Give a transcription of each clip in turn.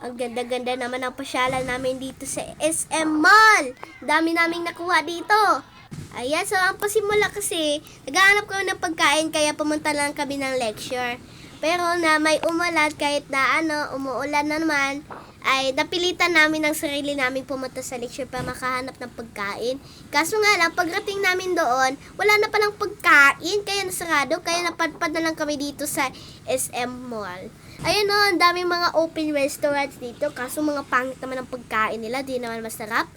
Ang ganda-ganda naman ang pasyalan namin dito sa SM Mall. Dami naming nakuha dito. Ayan, so ang pasimula kasi, naghahanap kami ng pagkain kaya pumunta lang kami ng lecture. Pero na may umulan kahit na ano, umuulan na naman, ay napilitan namin ng sarili namin pumunta sa lecture para makahanap ng pagkain. Kaso nga lang, pagdating namin doon, wala na palang pagkain, kaya nasarado, kaya napadpad na lang kami dito sa SM Mall. Ayan o, ang daming mga open restaurants dito, kaso mga pangit naman ang pagkain nila, di naman masarap.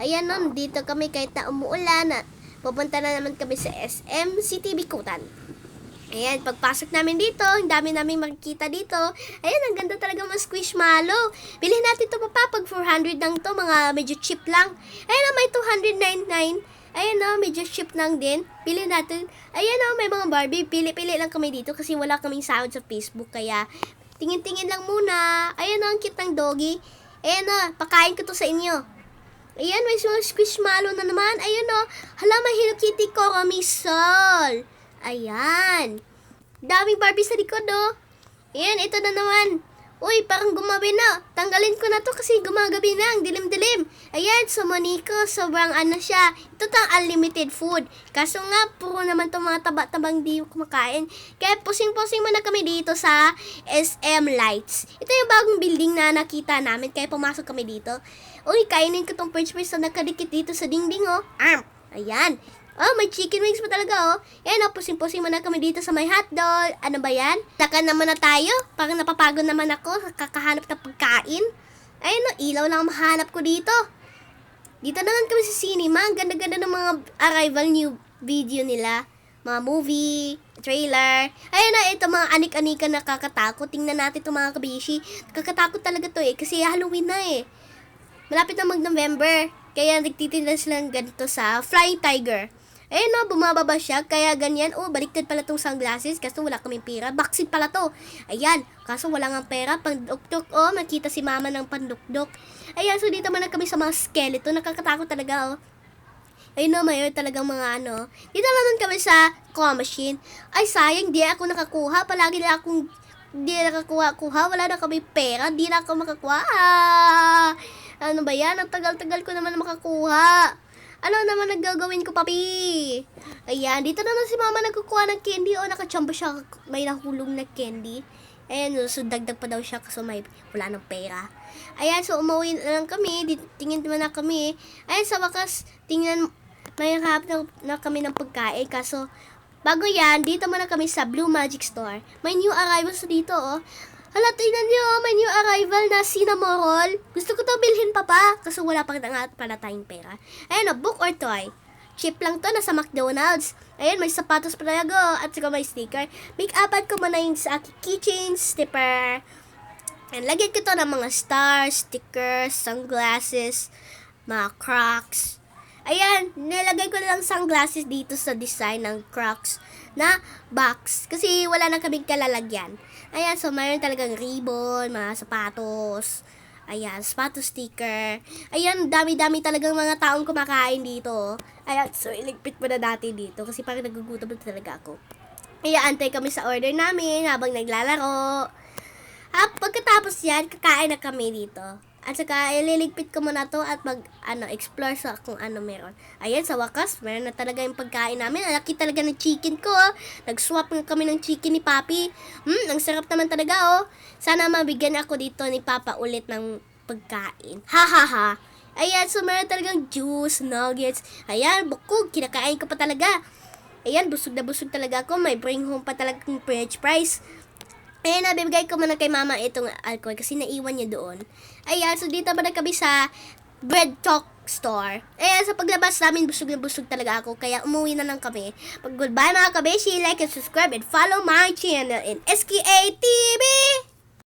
Ayan o, dito kami kahit na umuulan, na, pupunta na naman kami sa SM City Bikutan. Ayan, pagpasok namin dito, ang dami namin makikita dito. Ayan, ang ganda talaga mga squishmallow. Bilhin natin to papa, pag 400 lang to, mga medyo cheap lang. Ayan na, may 299. Ayan na, medyo cheap lang din. Bilhin natin. Ayan na, may mga Barbie. Pili-pili lang kami dito kasi wala kaming sahod sa Facebook. Kaya, tingin-tingin lang muna. Ayan na, ang cute ng doggy. Ayan na, pakain ko to sa inyo. Ayan, may mga squishmallow na naman. Ayan o. Hala, may Hello Kitty Koramisol. Ayan. Daming Barbie sa likod o. Ayan, ito na naman. Uy, parang gumabi na. Tanggalin ko na to kasi gumagabi na. Ang dilim-dilim. Ayan, so Monico, sobrang ano siya. Ito tang unlimited food. Kaso nga, puro naman to mga taba-tabang di kumakain. Kaya pusing-pusing muna kami dito sa SM Lights. Ito yung bagong building na nakita namin. Kaya pumasok kami dito. Uy, kainin ko tong french fries na nakadikit dito sa dingding, oh. Arm. Ayan. Oh, may chicken wings pa talaga, oh. Yan, oh, pusing-pusing muna kami dito sa may hotdog. Ano ba yan? Taka naman na tayo. Parang napapagod naman ako. Kakahanap ng pagkain. Ayun, oh, ilaw lang ang mahanap ko dito. Dito naman kami sa cinema. Ang ganda-ganda ng mga arrival new video nila. Mga movie, trailer. Ayun na, ito mga anik-anika na kakatakot. Tingnan natin ito mga kabishi. Kakatakot talaga to eh. Kasi Halloween na eh. Malapit na mag-November. Kaya nagtitinda sila ng ganito sa Flying Tiger. Ayun no, bumababa siya. Kaya ganyan. Oh, baliktad pala tong sunglasses. Kaso wala kaming pera. Baksit pala to. Ayan. Kaso wala nga pera. Pandukdok. Oh, nakita si mama ng pandukdok. Ayan, so dito man kami sa mga skeleton. Nakakatakot talaga, oh. Ayun no, mayroon talagang mga ano. Dito naman kami sa claw machine. Ay, sayang, di ako nakakuha. Palagi na akong di nakakuha-kuha. Wala na kami pera. Di na ako makakuha. Ah, ano ba yan? Ang tagal-tagal ko naman makakuha. Ano naman nagagawin ko, papi? Ayan, dito naman si mama nagkukuha ng candy. O, nakachamba siya. May nahulong na candy. Ayan, so dagdag pa daw siya kasi may wala ng pera. Ayan, so umuwi na lang kami. Tingin naman na kami. Ayan, sa wakas, tingnan, may nakahap na, na kami ng pagkain. Kaso, bago yan, dito muna kami sa Blue Magic Store. May new arrivals dito, oh. Hala, tingnan niyo, oh, may new arrival na cinnamon. Gusto ko to bilhin pa pa. Kaso wala pa nga pala tayong pera. Ayan, oh, book or toy. Cheap lang to, nasa McDonald's. Ayan, may sapatos pa talaga, at saka may sticker. Make-upan ko muna yung sa aking keychain, sticker. And lagyan ko to ng mga stars, stickers, sunglasses, mga crocs. Ayan, nilagay ko na lang sunglasses dito sa design ng crocs na box. Kasi wala na kaming kalalagyan. Ayan, so mayroon talagang ribbon, mga sapatos. Ayan, sapatos sticker. Ayan, dami-dami talagang mga taong kumakain dito. Ayan, so iligpit mo na dati dito kasi parang nagugutom na talaga ako. Ayan, antay kami sa order namin habang naglalaro. Ah, pagkatapos yan, kakain na kami dito. At saka, ililigpit ko muna to at mag, ano, explore sa kung ano meron. Ayan, sa wakas, meron na talaga yung pagkain namin. Ang laki talaga ng chicken ko, oh. Nag-swap nga kami ng chicken ni Papi. Hmm, ang sarap naman talaga, oh. Sana mabigyan ako dito ni Papa ulit ng pagkain. Ha, ha, ha. Ayan, so meron talagang juice, nuggets. Ayan, bukog, kinakain ko pa talaga. Ayan, busog na busog talaga ako. May bring home pa talagang french fries. Ayan, nabibigay ko muna kay mama itong alcohol kasi naiwan niya doon. Ayan, so dito ba kami sa Bread Talk store. Ayan, sa paglabas namin, busog na busog talaga ako. Kaya umuwi na lang kami. Pag goodbye mga kabeshi, like and subscribe and follow my channel in SKA TV!